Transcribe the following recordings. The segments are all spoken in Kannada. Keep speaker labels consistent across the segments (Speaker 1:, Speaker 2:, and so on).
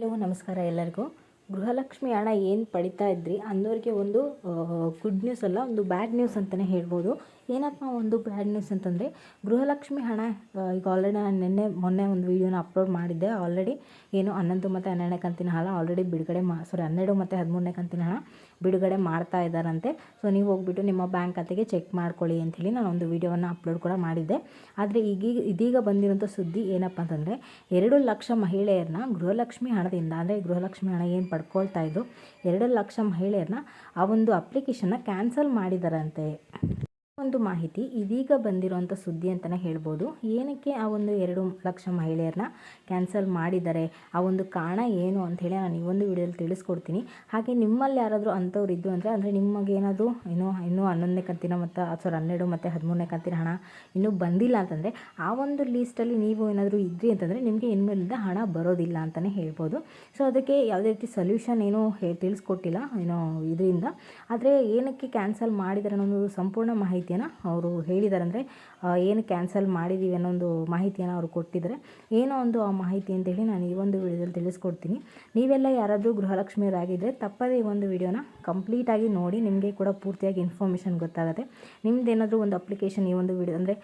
Speaker 1: ಹಲೋ, ನಮಸ್ಕಾರ ಎಲ್ಲರಿಗೂ. ಗೃಹಲಕ್ಷ್ಮಿ ಹಣ ಏನು ಪಡಿತಾ ಇದ್ರಿ ಅನ್ನೋರಿಗೆ ಒಂದು ಗುಡ್ ನ್ಯೂಸ್ ಅಲ್ಲ, ಒಂದು ಬ್ಯಾಡ್ ನ್ಯೂಸ್ ಅಂತಲೇ ಹೇಳ್ಬೋದು. ಏನಪ್ಪ ಒಂದು ಬ್ಯಾಡ್ ನ್ಯೂಸ್ ಅಂತಂದರೆ, ಗೃಹಲಕ್ಷ್ಮಿ ಹಣ ಈಗ ಆಲ್ರೆಡಿ ನಾನು ನಿನ್ನೆ, ಮೊನ್ನೆ ಒಂದು ವಿಡಿಯೋನ ಅಪ್ಲೋಡ್ ಮಾಡಿದ್ದೆ. ಆಲ್ರೆಡಿ ಏನು ಹನ್ನೊಂದು ಮತ್ತು ಹನ್ನೆರಡನೇ ಕಂತಿನ ಹಣ ಆಲ್ರೆಡಿ ಬಿಡುಗಡೆ ಮಾ ಸಾರಿ ಹನ್ನೆರಡು ಮತ್ತು ಹದಿಮೂರನೇ ಕಂತಿನ ಹಣ. ಬಿಡುಗಡೆ ಮಾಡ್ತಾ ಇದ್ದಾರಂತೆ. ಸೊ ನೀವು ಹೋಗ್ಬಿಟ್ಟು ನಿಮ್ಮ ಬ್ಯಾಂಕ್ ಖಾತೆಗೆ ಚೆಕ್ ಮಾಡ್ಕೊಳ್ಳಿ ಅಂಥೇಳಿ ನಾನು ಒಂದು ವಿಡಿಯೋವನ್ನು ಅಪ್ಲೋಡ್ ಕೂಡ ಮಾಡಿದ್ದೆ. ಆದರೆ ಈಗೀಗ ಇದೀಗ ಬಂದಿರುವಂಥ ಸುದ್ದಿ ಏನಪ್ಪ ಅಂತಂದರೆ, ಎರಡು ಲಕ್ಷ ಮಹಿಳೆಯರನ್ನ ಗೃಹಲಕ್ಷ್ಮಿ ಹಣದಿಂದ, ಅಂದರೆ ಗೃಹಲಕ್ಷ್ಮಿ ಹಣ ಏನು ಪಡ್ಕೊಳ್ತಾ ಇದ್ದು, ಎರಡು ಲಕ್ಷ ಮಹಿಳೆಯರನ್ನ ಆ ಒಂದು ಅಪ್ಲಿಕೇಶನ್ನ ಕ್ಯಾನ್ಸಲ್ ಮಾಡಿದಾರಂತೆ. ಒಂದು ಮಾಹಿತಿ, ಇದೀಗ ಬಂದಿರುವಂಥ ಸುದ್ದಿ ಅಂತಲೇ ಹೇಳ್ಬೋದು. ಏನಕ್ಕೆ ಆ ಒಂದು ಎರಡು ಲಕ್ಷ ಮಹಿಳೆಯರನ್ನ ಕ್ಯಾನ್ಸಲ್ ಮಾಡಿದ್ದಾರೆ ಆ ಒಂದು ಕಾರಣ ಏನು ಅಂಥೇಳಿ ನಾನು ಈ ಒಂದು ವಿಡಿಯೋದಲ್ಲಿ ತಿಳಿಸ್ಕೊಡ್ತೀನಿ. ಹಾಗೆ ನಿಮ್ಮಲ್ಲಿ ಯಾರಾದರೂ ಅಂಥವ್ರು ಇದ್ದು ಅಂದರೆ ಅಂದರೆ ನಿಮಗೇನಾದರೂ ಇನ್ನೂ ಇನ್ನೂ ಹನ್ನೊಂದನೇ ಕಂತಿನ ಮತ್ತು ಸಾರಿ ಹನ್ನೆರಡು ಮತ್ತು ಹದಿಮೂರನೇ ಕಂತಿನ ಹಣ ಇನ್ನೂ ಬಂದಿಲ್ಲ ಅಂತಂದರೆ, ಆ ಒಂದು ಲೀಸ್ಟಲ್ಲಿ ನೀವು ಏನಾದರೂ ಇದ್ರಿ ಅಂತಂದರೆ ನಿಮಗೆ ಇನ್ಮೇಲಿಂದ ಹಣ ಬರೋದಿಲ್ಲ ಅಂತಲೇ ಹೇಳ್ಬೋದು. ಸೊ ಅದಕ್ಕೆ ಯಾವುದೇ ರೀತಿ ಸೊಲ್ಯೂಷನ್ ಏನೂ ತಿಳಿಸ್ಕೊಟ್ಟಿಲ್ಲ, ಏನೋ ಇದರಿಂದ. ಆದರೆ ಏನಕ್ಕೆ ಕ್ಯಾನ್ಸಲ್ ಮಾಡಿದರೆ ಅನ್ನೋದು ಸಂಪೂರ್ಣ ಮಾಹಿತಿಯನ್ನು ಅವರು ಹೇಳಿದ್ದಾರೆ ಅಂದರೆ ಏನು ಕ್ಯಾನ್ಸಲ್ ಮಾಡಿದ್ದೀವಿ ಅನ್ನೋ ಒಂದು ಮಾಹಿತಿಯನ್ನು ಅವರು ಕೊಟ್ಟಿದ್ದಾರೆ ಏನೋ ಒಂದು ಆ ಮಾಹಿತಿ ಅಂತೇಳಿ ನಾನು ಈ ಒಂದು ವಿಡಿಯೋದಲ್ಲಿ ತಿಳಿಸ್ಕೊಡ್ತೀನಿ. ನೀವೆಲ್ಲ ಯಾರಾದರೂ ಗೃಹಲಕ್ಷ್ಮಿಯರಾಗಿದ್ದರೆ ತಪ್ಪದೇ ಈ ಒಂದು ವಿಡಿಯೋನ ಕಂಪ್ಲೀಟಾಗಿ ನೋಡಿ, ನಿಮಗೆ ಕೂಡ ಪೂರ್ತಿಯಾಗಿ ಇನ್ಫಾರ್ಮೇಷನ್ ಗೊತ್ತಾಗುತ್ತೆ. ನಿಮ್ದು ಏನಾದರೂ ಒಂದು ಅಪ್ಲಿಕೇಶನ್ ಈ ಒಂದು ವಿಡಿಯೋ, ಅಂದರೆ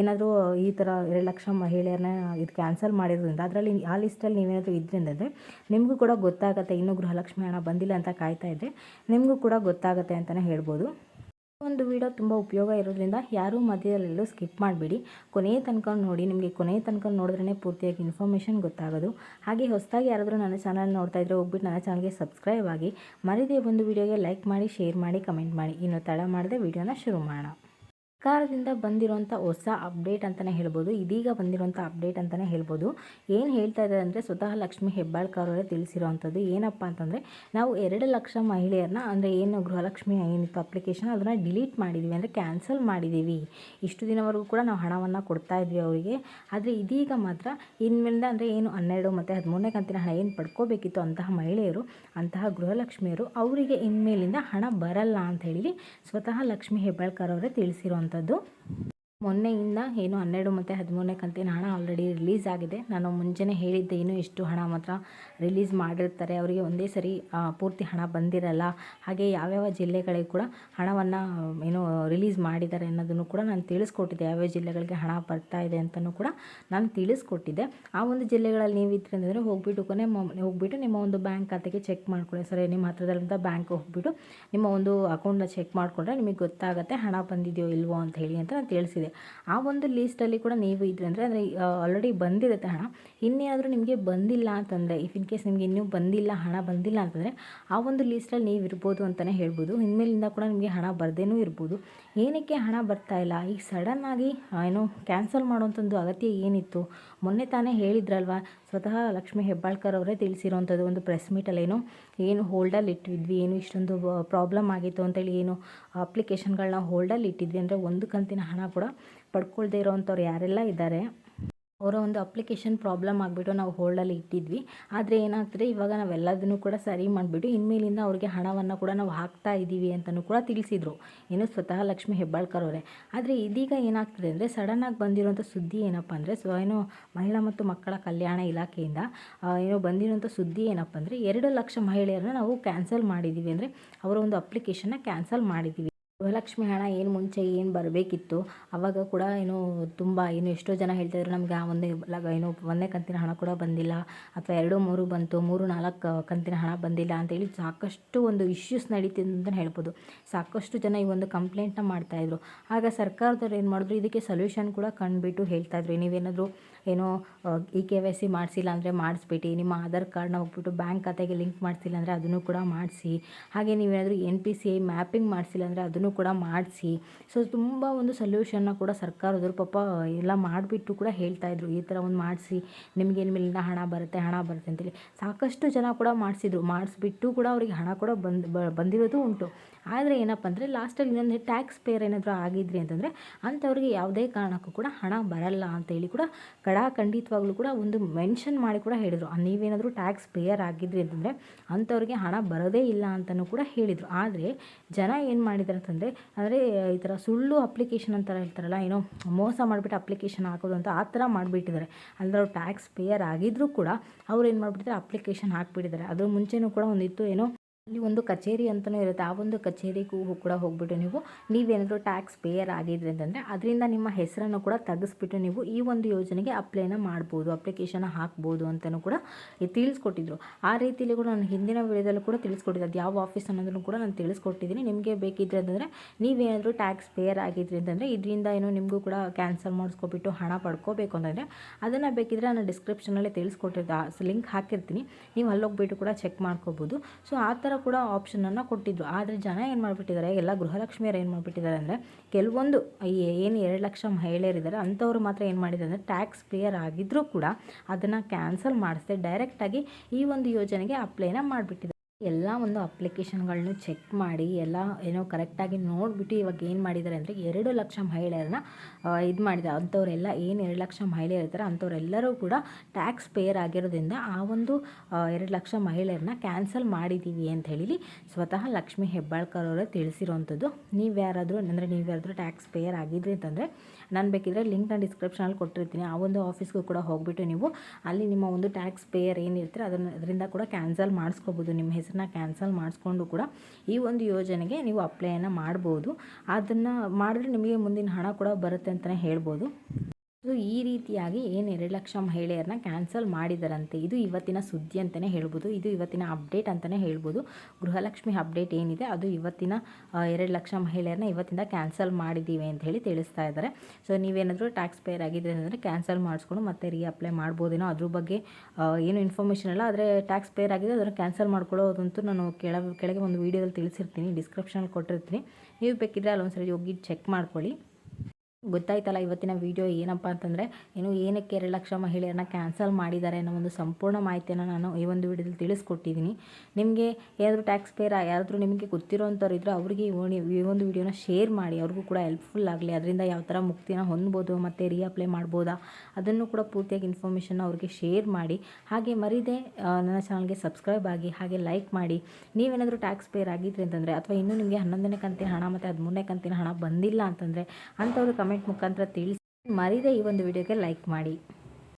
Speaker 1: ಏನಾದರೂ ಈ ಥರ ಎರಡು ಲಕ್ಷ ಮಹಿಳೆಯರನ್ನ ಇದು ಕ್ಯಾನ್ಸಲ್ ಮಾಡಿರೋದ್ರಿಂದ, ಅದರಲ್ಲಿ ಆ ಲಿಸ್ಟಲ್ಲಿ ನೀವೇನಾದರೂ ಇದ್ರಿಂದರೆ ನಿಮಗೂ ಕೂಡ ಗೊತ್ತಾಗುತ್ತೆ, ಇನ್ನೂ ಗೃಹಲಕ್ಷ್ಮಿ ಹಣ ಬಂದಿಲ್ಲ ಅಂತ ಕಾಯ್ತಾ ಇದ್ದರೆ ನಿಮಗೂ ಕೂಡ ಗೊತ್ತಾಗುತ್ತೆ ಅಂತಲೇ ಹೇಳ್ಬೋದು. ಒಂದು ವಿಡಿಯೋ ತುಂಬ ಉಪಯೋಗ ಇರೋದ್ರಿಂದ ಯಾರೂ ಮಧ್ಯದಲ್ಲೆಲ್ಲೂ ಸ್ಕಿಪ್ ಮಾಡಿಬಿಡಿ. ಕೊನೆಯ ತನಕ ನೋಡಿ, ನಿಮಗೆ ಕೊನೆಯ ತನಕ ನೋಡಿದ್ರೇ ಪೂರ್ತಿಯಾಗಿ ಇನ್ಫಾರ್ಮೇಷನ್ ಗೊತ್ತಾಗೋದು. ಹಾಗೆ ಹೊಸದಾಗಿ ಯಾರಾದರೂ ನನ್ನ ಚಾನಲ್ ನೋಡ್ತಾ ಇದ್ದರೆ ಹೋಗ್ಬಿಟ್ಟು ನನ್ನ ಚಾನಲ್ಗೆ ಸಬ್ಸ್ಕ್ರೈಬ್ ಆಗಿ, ಮರಿದೇ ಒಂದು ವಿಡಿಯೋಗೆ ಲೈಕ್ ಮಾಡಿ ಶೇರ್ ಮಾಡಿ ಕಮೆಂಟ್ ಮಾಡಿ. ಇನ್ನು ತಡ ಮಾಡದೆ ವಿಡಿಯೋನ ಶುರು ಮಾಡೋಣ. ಸರ್ಕಾರದಿಂದ ಬಂದಿರುವಂಥ ಹೊಸ ಅಪ್ಡೇಟ್ ಅಂತಲೇ ಹೇಳ್ಬೋದು. ಇದೀಗ ಬಂದಿರುವಂಥ ಅಪ್ಡೇಟ್ ಅಂತಲೇ ಹೇಳ್ಬೋದು. ಏನು ಹೇಳ್ತಾ ಇದ್ದಾರೆ ಅಂದರೆ ಸ್ವತಃ ಲಕ್ಷ್ಮಿ ಹೆಬ್ಬಾಳ್ಕರ್ ಅವರೇ ತಿಳಿಸಿರೋವಂಥದ್ದು ಏನಪ್ಪ ಅಂತಂದರೆ ನಾವು ಎರಡು ಲಕ್ಷ ಮಹಿಳೆಯರನ್ನ ಅಂದರೆ ಏನು ಗೃಹಲಕ್ಷ್ಮಿ ಏನಿತ್ತು ಅಪ್ಲಿಕೇಶನ್ ಅದನ್ನು ಡಿಲೀಟ್ ಮಾಡಿದ್ದೀವಿ ಅಂದರೆ ಕ್ಯಾನ್ಸಲ್ ಮಾಡಿದ್ದೀವಿ ಇಷ್ಟು ದಿನವರೆಗೂ ಕೂಡ ನಾವು ಹಣವನ್ನು ಕೊಡ್ತಾ ಇದ್ವಿ ಅವರಿಗೆ. ಆದರೆ ಇದೀಗ ಮಾತ್ರ ಇನ್ಮೇಲಿಂದ ಅಂದರೆ ಏನು ಹನ್ನೆರಡು ಮತ್ತು ಹದಿಮೂರನೇ ಕಂತಿನ ಹಣ ಏನು ಪಡ್ಕೋಬೇಕಿತ್ತು ಅಂತಹ ಮಹಿಳೆಯರು, ಅಂತಹ ಗೃಹಲಕ್ಷ್ಮಿಯರು, ಅವರಿಗೆ ಇನ್ಮೇಲಿಂದ ಹಣ ಬರಲ್ಲ ಅಂತ ಹೇಳಿ ಸ್ವತಃ ಲಕ್ಷ್ಮಿ ಹೆಬ್ಬಾಳ್ಕರ್ ಅವರೇ ತಿಳಿಸಿರುವಂಥದ್ದು ಮೊನ್ನೆಯಿಂದ ಏನು ಹನ್ನೆರಡು ಮತ್ತು ಹದಿಮೂರನೇ ಕಂತಿನ ಹಣ ಆಲ್ರೆಡಿ ರಿಲೀಸ್ ಆಗಿದೆ. ನಾನು ಮುಂಚೆನೇ ಹೇಳಿದ್ದೆ ಏನು ಎಷ್ಟು ಹಣ ಮಾತ್ರ ರಿಲೀಸ್ ಮಾಡಿರ್ತಾರೆ. ಅವರಿಗೆ ಒಂದೇ ಸರಿ ಪೂರ್ತಿ ಹಣ ಬಂದಿರಲ್ಲ. ಹಾಗೆ ಯಾವ್ಯಾವ ಜಿಲ್ಲೆಗಳಿಗೆ ಕೂಡ ಹಣವನ್ನು, ಏನು ರಿಲೀಸ್ ಮಾಡಿದ್ದಾರೆ ಅನ್ನೋದನ್ನು ಕೂಡ ನಾನು ತಿಳಿಸ್ಕೊಟ್ಟಿದ್ದೆ. ಯಾವ್ಯಾವ ಜಿಲ್ಲೆಗಳಿಗೆ ಹಣ ಬರ್ತಾ ಇದೆ ಅಂತಲೂ ಕೂಡ ನಾನು ತಿಳಿಸ್ಕೊಟ್ಟಿದ್ದೆ. ಆ ಒಂದು ಜಿಲ್ಲೆಗಳಲ್ಲಿ ನೀವು ಅಂದರೆ ಹೋಗಿಬಿಟ್ಟು ಕೊನೆ ಹೋಗ್ಬಿಟ್ಟು ನಿಮ್ಮ ಒಂದು ಬ್ಯಾಂಕ್ ಖಾತೆಗೆ ಚೆಕ್ ಮಾಡ್ಕೊಳ್ಳಿ. ಸರಿ, ನಿಮ್ಮ ಹತ್ರದಲ್ಲಿದ್ದ ಬ್ಯಾಂಕ್ ಹೋಗ್ಬಿಟ್ಟು ನಿಮ್ಮ ಒಂದು ಅಕೌಂಟನ್ನ ಚೆಕ್ ಮಾಡಿಕೊಂಡ್ರೆ ನಿಮಗೆ ಗೊತ್ತಾಗುತ್ತೆ ಹಣ ಬಂದಿದೆಯೋ ಇಲ್ವೋ ಅಂತ ಹೇಳಿ ಅಂತ ನಾನು ತಿಳಿಸಿದೆ. ಆ ಒಂದು ಲೀಸ್ಟಲ್ಲಿ ಕೂಡ ನೀವು ಇದ್ರಿ ಅಂದರೆ ಅಂದರೆ ಆಲ್ರೆಡಿ ಬಂದಿರುತ್ತೆ ಹಣ. ಇನ್ನೇನಾದರೂ ನಿಮಗೆ ಬಂದಿಲ್ಲ ಅಂತಂದರೆ ಇಫ್ ಇನ್ ಕೇಸ್ ನಿಮಗೆ ಇನ್ನೂ ಬಂದಿಲ್ಲ, ಹಣ ಬಂದಿಲ್ಲ ಅಂತಂದರೆ, ಆ ಒಂದು ಲೀಸ್ಟಲ್ಲಿ ನೀವು ಇರ್ಬೋದು ಅಂತಲೇ ಹೇಳ್ಬೋದು. ಇನ್ಮೇಲಿಂದ ಕೂಡ ನಿಮಗೆ ಹಣ ಬರದೇನೂ ಇರ್ಬೋದು. ಏನಕ್ಕೆ ಹಣ ಬರ್ತಾ ಇಲ್ಲ? ಈಗ ಸಡನ್ನಾಗಿ ಏನು ಕ್ಯಾನ್ಸಲ್ ಮಾಡುವಂಥದ್ದು ಅಗತ್ಯ ಏನಿತ್ತು? ಮೊನ್ನೆ ತಾನೇ ಹೇಳಿದ್ರಲ್ವ, ಸ್ವತಃ ಲಕ್ಷ್ಮೀ ಹೆಬ್ಬಾಳ್ಕರ್ ಅವರೇ ತಿಳಿಸಿರೋವಂಥದ್ದು ಒಂದು ಪ್ರೆಸ್ ಮೀಟಲ್ಲಿ ಏನು ಏನು ಹೋಲ್ಡಲ್ಲಿ ಇಟ್ಟಿದ್ವಿ, ಏನು ಇಷ್ಟೊಂದು ಪ್ರಾಬ್ಲಮ್ ಆಗಿತ್ತು ಅಂತೇಳಿ ಏನು ಅಪ್ಲಿಕೇಶನ್ಗಳನ್ನ ಹೋಲ್ಡಲ್ಲಿ ಇಟ್ಟಿದ್ವಿ ಅಂದರೆ ಒಂದು ಕಂತಿನ ಹಣ ಕೂಡ ಪಡ್ಕೊಳ್ದೇ ಇರೋವಂಥವ್ರು ಯಾರೆಲ್ಲ ಇದ್ದಾರೆ, ಅವರ ಒಂದು ಅಪ್ಲಿಕೇಶನ್ ಪ್ರಾಬ್ಲಮ್ ಆಗಿಬಿಟ್ಟು ನಾವು ಹೋಲ್ಡಲ್ಲಿ ಇಟ್ಟಿದ್ವಿ. ಆದರೆ ಏನಾಗ್ತದೆ, ಇವಾಗ ನಾವೆಲ್ಲದನ್ನು ಕೂಡ ಸರಿ ಮಾಡಿಬಿಟ್ಟು ಇನ್ಮೇಲಿಂದ ಅವ್ರಿಗೆ ಹಣವನ್ನು ಕೂಡ ನಾವು ಹಾಕ್ತಾ ಇದ್ದೀವಿ ಅಂತಲೂ ಕೂಡ ತಿಳಿಸಿದರು. ಏನು ಸ್ವತಃ ಲಕ್ಷ್ಮಿ ಹೆಬ್ಬಾಳ್ಕರ್ ಅವರೇ. ಆದರೆ ಇದೀಗ ಏನಾಗ್ತದೆ ಅಂದರೆ ಸಡನ್ನಾಗಿ ಬಂದಿರುವಂಥ ಸುದ್ದಿ ಏನಪ್ಪ ಅಂದರೆ, ಸೊ ಏನು ಮಹಿಳಾ ಮತ್ತು ಮಕ್ಕಳ ಕಲ್ಯಾಣ ಇಲಾಖೆಯಿಂದ ಏನೋ ಬಂದಿರುವಂಥ ಸುದ್ದಿ ಏನಪ್ಪ ಅಂದರೆ, ಎರಡು ಲಕ್ಷ ಮಹಿಳೆಯರನ್ನ ನಾವು ಕ್ಯಾನ್ಸಲ್ ಮಾಡಿದ್ದೀವಿ ಅಂದರೆ, ಅವರ ಒಂದು ಅಪ್ಲಿಕೇಶನ್ನ ಕ್ಯಾನ್ಸಲ್ ಮಾಡಿದ್ದೀವಿ ಗೃಹಲಕ್ಷ್ಮಿ ಹಣ ಏನು ಮುಂಚೆ ಏನು ಬರಬೇಕಿತ್ತು, ಅವಾಗ ಕೂಡ ಏನು ತುಂಬ ಏನು ಎಷ್ಟೋ ಜನ ಹೇಳ್ತಾಯಿದ್ರು ನಮಗೆ ಆ ಒಂದೇ ಲಗ ಏನು ಒಂದೇ ಕಂತಿನ ಹಣ ಕೂಡ ಬಂದಿಲ್ಲ, ಅಥವಾ ಎರಡು ಮೂರು ಬಂತು, ಮೂರು ನಾಲ್ಕು ಕಂತಿನ ಹಣ ಬಂದಿಲ್ಲ ಅಂತೇಳಿ ಸಾಕಷ್ಟು ಒಂದು ಇಶ್ಯೂಸ್ ನಡೀತಿದೆ ಅಂತಲೇ ಹೇಳ್ಬೋದು. ಸಾಕಷ್ಟು ಜನ ಈ ಒಂದು ಕಂಪ್ಲೇಂಟ್ನ ಮಾಡ್ತಾಯಿದ್ರು ಆಗ ಸರ್ಕಾರದವ್ರು ಏನು ಮಾಡಿದ್ರು, ಇದಕ್ಕೆ ಸೊಲ್ಯೂಷನ್ ಕೂಡ ಕಂಡುಬಿಟ್ಟು ಹೇಳ್ತಾಯಿದ್ರು ನೀವೇನಾದರೂ ಏನೋ ಇ ಕೆ ವೈ ಸಿ ಮಾಡಿಸಿಲ್ಲ ಅಂದರೆ ಮಾಡಿಸ್ಬಿಟ್ಟು ನಿಮ್ಮ ಆಧಾರ್ ಕಾರ್ಡ್ನ ಹೋಗ್ಬಿಟ್ಟು ಬ್ಯಾಂಕ್ ಖಾತೆಗೆ ಲಿಂಕ್ ಮಾಡಿಸಿಲ್ಲ ಅಂದರೆ ಅದನ್ನು ಕೂಡ ಮಾಡಿಸಿ. ಹಾಗೆ ನೀವೇನಾದರೂ N P C I mapping ಮಾಡಿಸಿಲ್ಲ ಅಂದರೆ ಅದನ್ನು ಕೂಡ ಮಾಡಿಸಿ. ಸೊ ತುಂಬ ಒಂದು ಸೊಲ್ಯೂಷನ್ನ ಕೂಡ ಸರ್ಕಾರದವರು ಪಾಪ ಎಲ್ಲ ಮಾಡಿಬಿಟ್ಟು ಕೂಡ ಹೇಳ್ತಾಯಿದ್ರು ಈ ಥರ ಒಂದು ಮಾಡಿಸಿ, ನಿಮಗೆ ಮೇಲಿಂದ ಹಣ ಬರುತ್ತೆ ಹಣ ಬರುತ್ತೆ ಅಂತೇಳಿ. ಸಾಕಷ್ಟು ಜನ ಕೂಡ ಮಾಡಿಸಿದ್ರು. ಮಾಡಿಸ್ಬಿಟ್ಟು ಕೂಡ ಅವರಿಗೆ ಹಣ ಕೂಡ ಬಂದು ಬಂದಿರೋದು ಉಂಟು. ಆದರೆ ಏನಪ್ಪ ಅಂದರೆ ಲಾಸ್ಟಲ್ಲಿ ಇನ್ನೊಂದು ಟ್ಯಾಕ್ಸ್ ಪೇರ್ ಏನಾದರೂ ಆಗಿದ್ರಿ ಅಂತಂದರೆ ಅಂಥವ್ರಿಗೆ ಯಾವುದೇ ಕಾರಣಕ್ಕೂ ಕೂಡ ಹಣ ಬರಲ್ಲ ಅಂತೇಳಿ ಕೂಡ ಖಡಾಖಂಡಿತವಾಗ್ಲೂ ಕೂಡ ಒಂದು ಮೆನ್ಷನ್ ಮಾಡಿ ಕೂಡ ಹೇಳಿದರು. ನೀವೇನಾದರೂ ಟ್ಯಾಕ್ಸ್ ಪೇಯರ್ ಆಗಿದ್ರಿ ಅಂತಂದರೆ ಅಂಥವ್ರಿಗೆ ಹಣ ಬರೋದೇ ಇಲ್ಲ ಅಂತಲೂ ಕೂಡ ಹೇಳಿದರು. ಆದರೆ ಜನ ಏನು ಮಾಡಿದ್ದಾರೆ ಅಂತಂದರೆ, ಅಂದರೆ ಈ ಥರ ಸುಳ್ಳು ಅಪ್ಲಿಕೇಶನ್ ಅಂತ ಹೇಳ್ತಾರಲ್ಲ, ಏನೋ ಮೋಸ ಮಾಡಿಬಿಟ್ಟು ಅಪ್ಲಿಕೇಶನ್ ಹಾಕೋದು ಅಂತ ಆ ಥರ ಮಾಡಿಬಿಟ್ಟಿದ್ದಾರೆ. ಅಂದರೆ ಅವ್ರು ಟ್ಯಾಕ್ಸ್ ಪೇಯರ್ ಆಗಿದ್ದರೂ ಕೂಡ ಅವ್ರು ಏನು ಮಾಡಿಬಿಟ್ಟಿದ್ದಾರೆ ಅಪ್ಲಿಕೇಶನ್ ಹಾಕಿಬಿಟ್ಟಿದ್ದಾರೆ. ಅದ್ರ ಮುಂಚೆನೂ ಕೂಡ ಒಂದಿತ್ತು ಏನೋ ಅಲ್ಲಿ ಒಂದು ಕಚೇರಿ ಅಂತಲೂ ಇರುತ್ತೆ. ಆ ಒಂದು ಕಚೇರಿಗೂ ಕೂಡ ಹೋಗ್ಬಿಟ್ಟು ನೀವು, ನೀವೇನಾದರೂ ಟ್ಯಾಕ್ಸ್ ಪೇಯರ್ ಆಗಿದ್ರಿ ಅಂತಂದರೆ ಅದರಿಂದ ನಿಮ್ಮ ಹೆಸರನ್ನು ಕೂಡ ತೆಗೆಸ್ಬಿಟ್ಟು ನೀವು ಈ ಒಂದು ಯೋಜನೆಗೆ ಅಪ್ಲೈನ ಮಾಡ್ಬೋದು ಅಪ್ಲಿಕೇಶನ್ ಹಾಕ್ಬೋದು ಅಂತಲೂ ಕೂಡ ತಿಳಿಸ್ಕೊಟ್ಟಿದ್ರು. ಆ ರೀತಿಯಲ್ಲಿ ಕೂಡ ನಾನು ಹಿಂದಿನ ವಿಡಿಯೋದಲ್ಲೂ ಕೂಡ ತಿಳಿಸ್ಕೊಟ್ಟಿದ್ದೆ. ಅದು ಯಾವ ಆಫೀಸ್ ಅನ್ನೋದನ್ನು ಕೂಡ ನಾನು ತಿಳಿಸ್ಕೊಟ್ಟಿದ್ದೀನಿ. ನಿಮಗೆ ಬೇಕಿದ್ರೆ ಅಂತಂದರೆ, ನೀವೇನಾದರೂ ಟ್ಯಾಕ್ಸ್ ಪೇಯರ್ ಆಗಿದ್ರಿ ಅಂತಂದರೆ ಇದರಿಂದ ಏನೋ ನಿಮಗೂ ಕೂಡ ಕ್ಯಾನ್ಸಲ್ ಮಾಡಿಸ್ಕೊಬಿಟ್ಟು ಹಣ ಪಡ್ಕೋಬೇಕು ಅಂತಂದರೆ, ಅದನ್ನು ಬೇಕಿದ್ರೆ ನಾನು ಡಿಸ್ಕ್ರಿಪ್ಷನಲ್ಲಿ ತಿಳಿಸ್ಕೊಟ್ಟಿದ್ದೆ ಲಿಂಕ್ ಹಾಕಿರ್ತೀನಿ. ನೀವು ಅಲ್ಲೋಗ್ಬಿಟ್ಟು ಕೂಡ ಚೆಕ್ ಮಾಡ್ಕೋಬೋದು. ಸೊ ಆ ಥರ ಕೂಡ ಆಪ್ಷನನ್ನು ಕೊಟ್ಟಿದ್ರು ಆದರೆ ಜನ ಏನು ಮಾಡಿಬಿಟ್ಟಿದ್ದಾರೆ, ಎಲ್ಲ ಗೃಹಲಕ್ಷ್ಮಿಯರು ಏನು ಮಾಡಿಬಿಟ್ಟಿದ್ದಾರೆ ಅಂದರೆ, ಕೆಲವೊಂದು ಏನು ಎರಡು ಲಕ್ಷ ಮಹಿಳೆಯರಿದ್ದಾರೆ, ಅಂಥವ್ರು ಮಾತ್ರ ಏನು ಮಾಡಿದ್ದಾರೆ ಅಂದರೆ ಟ್ಯಾಕ್ಸ್ ಪೇಯರ್ ಆಗಿದ್ದರೂ ಕೂಡ ಅದನ್ನು ಕ್ಯಾನ್ಸಲ್ ಮಾಡಿಸ್ದೆ ಡೈರೆಕ್ಟಾಗಿ ಈ ಒಂದು ಯೋಜನೆಗೆ ಅಪ್ಲೈನ ಮಾಡಿಬಿಟ್ಟಿದ್ದಾರೆ. ಎಲ್ಲ ಒಂದು ಅಪ್ಲಿಕೇಶನ್ಗಳನ್ನೂ ಚೆಕ್ ಮಾಡಿ, ಎಲ್ಲ ಏನೋ ಕರೆಕ್ಟಾಗಿ ನೋಡಿಬಿಟ್ಟು ಇವಾಗ ಏನು ಮಾಡಿದ್ದಾರೆ ಅಂದರೆ ಎರಡು ಲಕ್ಷ ಮಹಿಳೆಯರನ್ನ ಇದು ಮಾಡಿದ್ದಾರೆ ಅಂಥವರೆಲ್ಲ ಏನು ಎರಡು ಲಕ್ಷ ಮಹಿಳೆಯರು ಇರ್ತಾರೆ ಅಂಥವರೆಲ್ಲರೂ ಕೂಡ ಟ್ಯಾಕ್ಸ್ ಪೇಯರ್ ಆಗಿರೋದ್ರಿಂದ ಆ ಒಂದು ಎರಡು ಲಕ್ಷ ಮಹಿಳೆಯರನ್ನ ಕ್ಯಾನ್ಸಲ್ ಮಾಡಿದ್ದೀವಿ ಅಂತ ಹೇಳಿ ಸ್ವತಃ ಲಕ್ಷ್ಮೀ ಹೆಬ್ಬಾಳ್ಕರ್ ಅವರೇ ತಿಳಿಸಿರೋವಂಥದ್ದು ನೀವು ಯಾರಾದರೂ, ಅಂದರೆ ನೀವು ಯಾರಾದರೂ ಟ್ಯಾಕ್ಸ್ ಪೇಯರ್ ಆಗಿದ್ರಿ ಅಂತಂದರೆ ನಾನು ಬೇಕಿದ್ರೆ ಲಿಂಕ್ನ ಡಿಸ್ಕ್ರಿಪ್ಷನಲ್ಲಿ ಕೊಟ್ಟಿರ್ತೀನಿ. ಆ ಒಂದು ಆಫೀಸ್ಗೂ ಕೂಡ ಹೋಗ್ಬಿಟ್ಟು ನೀವು ಅಲ್ಲಿ ನಿಮ್ಮ ಒಂದು ಟ್ಯಾಕ್ಸ್ ಪೇಯರ್ ಏನಿರ್ತೀರ ಅದನ್ನು ಅದರಿಂದ ಕೂಡ ಕ್ಯಾನ್ಸಲ್ ಮಾಡಿಸ್ಕೋಬೋದು ನಿಮ್ಮ ಹೆಸರನ್ನ ಕ್ಯಾನ್ಸಲ್ ಮಾಡಿಸ್ಕೊಂಡು ಕೂಡ ಈ ಒಂದು ಯೋಜನೆಗೆ ನೀವು ಅಪ್ಲೈಯನ್ನು ಮಾಡ್ಬೋದು. ಅದನ್ನು ಮಾಡಿದ್ರೆ ನಿಮಗೆ ಮುಂದಿನ ಹಣ ಕೂಡ ಬರುತ್ತೆ ಅಂತಲೇ ಹೇಳ್ಬೋದು. ಸೊ, ಈ ರೀತಿಯಾಗಿ ಏನು ಎರಡು ಲಕ್ಷ ಮಹಿಳೆಯರನ್ನ ಕ್ಯಾನ್ಸಲ್ ಮಾಡಿದಾರಂತೆ. ಇದು ಇವತ್ತಿನ ಸುದ್ದಿ ಅಂತಲೇ ಹೇಳ್ಬೋದು. ಇದು ಇವತ್ತಿನ ಅಪ್ಡೇಟ್ ಅಂತಲೇ ಹೇಳ್ಬೋದು. ಗೃಹಲಕ್ಷ್ಮಿ ಅಪ್ಡೇಟ್ ಏನಿದೆ, ಅದು ಇವತ್ತಿನ ಎರಡು ಲಕ್ಷ ಮಹಿಳೆಯರನ್ನ ಇವತ್ತಿಂದ ಕ್ಯಾನ್ಸಲ್ ಮಾಡಿದ್ದೀವಿ ಅಂತ ಹೇಳಿ ತಿಳಿಸ್ತಾ ಇದ್ದಾರೆ. ಸೊ, ನೀವೇನಾದರೂ ಟ್ಯಾಕ್ಸ್ ಪೇಯರ್ ಆಗಿದ್ರೆ ಅಂದರೆ ಕ್ಯಾನ್ಸಲ್ ಮಾಡಿಸ್ಕೊಂಡು ಮತ್ತೆ ರೀ ಅಪ್ಲೈ ಮಾಡ್ಬೋದೇನೋ ಅದ್ರ ಬಗ್ಗೆ ಏನು ಇನ್ಫಾರ್ಮೇಷನ್ ಇಲ್ಲ. ಆದರೆ ಟ್ಯಾಕ್ಸ್ ಪೇಯರ್ ಆಗಿದೆ ಅದನ್ನು ಕ್ಯಾನ್ಸಲ್ ಮಾಡ್ಕೊಳ್ಳೋದಂತೂ ನಾನು ಕೆಳ, ಕೆಳಗೆ ಒಂದು ವೀಡಿಯೋದಲ್ಲಿ ತಿಳಿಸಿರ್ತೀನಿ, ಡಿಸ್ಕ್ರಿಪ್ಷನಲ್ಲಿ ಕೊಟ್ಟಿರ್ತೀನಿ. ನೀವು ಬೇಕಿದ್ರೆ ಅಲ್ಲೊಂದ್ಸರಿ ಹೋಗಿ ಚೆಕ್ ಮಾಡ್ಕೊಳ್ಳಿ. ಗೊತ್ತಾಯ್ತಲ್ಲ ಇವತ್ತಿನ ವಿಡಿಯೋ ಏನಪ್ಪ ಅಂತಂದರೆ ಏನು ಏನಕ್ಕೆ ಎರಡು ಲಕ್ಷ ಮಹಿಳೆಯರನ್ನ ಕ್ಯಾನ್ಸಲ್ ಮಾಡಿದ್ದಾರೆ ಅನ್ನೋ ಒಂದು ಸಂಪೂರ್ಣ ಮಾಹಿತಿಯನ್ನು ನಾನು ಈ ಒಂದು ವಿಡಿಯೋದಲ್ಲಿ ತಿಳಿಸ್ಕೊಟ್ಟಿದ್ದೀನಿ ನಿಮಗೆ ಏನಾದರೂ ಟ್ಯಾಕ್ಸ್ ಪೇರ್ ಯಾರಾದರೂ ನಿಮಗೆ ಗೊತ್ತಿರೋವಂಥವ್ರು ಇದ್ದರೆ ಅವರಿಗೆ ಈ ಒಂದು ವಿಡಿಯೋನ ಶೇರ್ ಮಾಡಿ. ಅವ್ರಿಗೂ ಕೂಡ ಹೆಲ್ಪ್ಫುಲ್ ಆಗಲಿ. ಅದರಿಂದ ಯಾವ ಥರ ಮುಕ್ತಿನ ಹೊಂದ್ಬೋದು ಮತ್ತು ರೀಅಪ್ಲೈ ಮಾಡ್ಬೋದಾ ಅದನ್ನು ಕೂಡ ಪೂರ್ತಿಯಾಗಿ ಇನ್ಫಾರ್ಮೇಷನ್ನ ಅವ್ರಿಗೆ ಶೇರ್ ಮಾಡಿ. ಹಾಗೆ ಮರಿದೆ ನನ್ನ ಚಾನಲ್ಗೆ ಸಬ್ಸ್ಕ್ರೈಬ್ ಆಗಿ, ಹಾಗೆ ಲೈಕ್ ಮಾಡಿ. ನೀವೇನಾದರೂ ಟ್ಯಾಕ್ಸ್ ಪೇರ್ ಆಗಿದ್ರಿ ಅಂತಂದರೆ, ಅಥವಾ ಇನ್ನೂ ನಿಮಗೆ ಹನ್ನೊಂದನೇ ಕಂತಿನ ಹಣ ಮತ್ತು ಹದಿಮೂರನೇ ಕಂತಿನ ಹಣ ಬಂದಿಲ್ಲ ಅಂತಂದರೆ, ಅಂಥವ್ರು ಕಮೆಂಟ್ ಕಮೆಂಟ್ ಮುಖಾಂತರ ತಿಳಿಸಿ ಮರೀದೆ ಈ ಒಂದು ವಿಡಿಯೋಗೆ ಲೈಕ್ ಮಾಡಿ.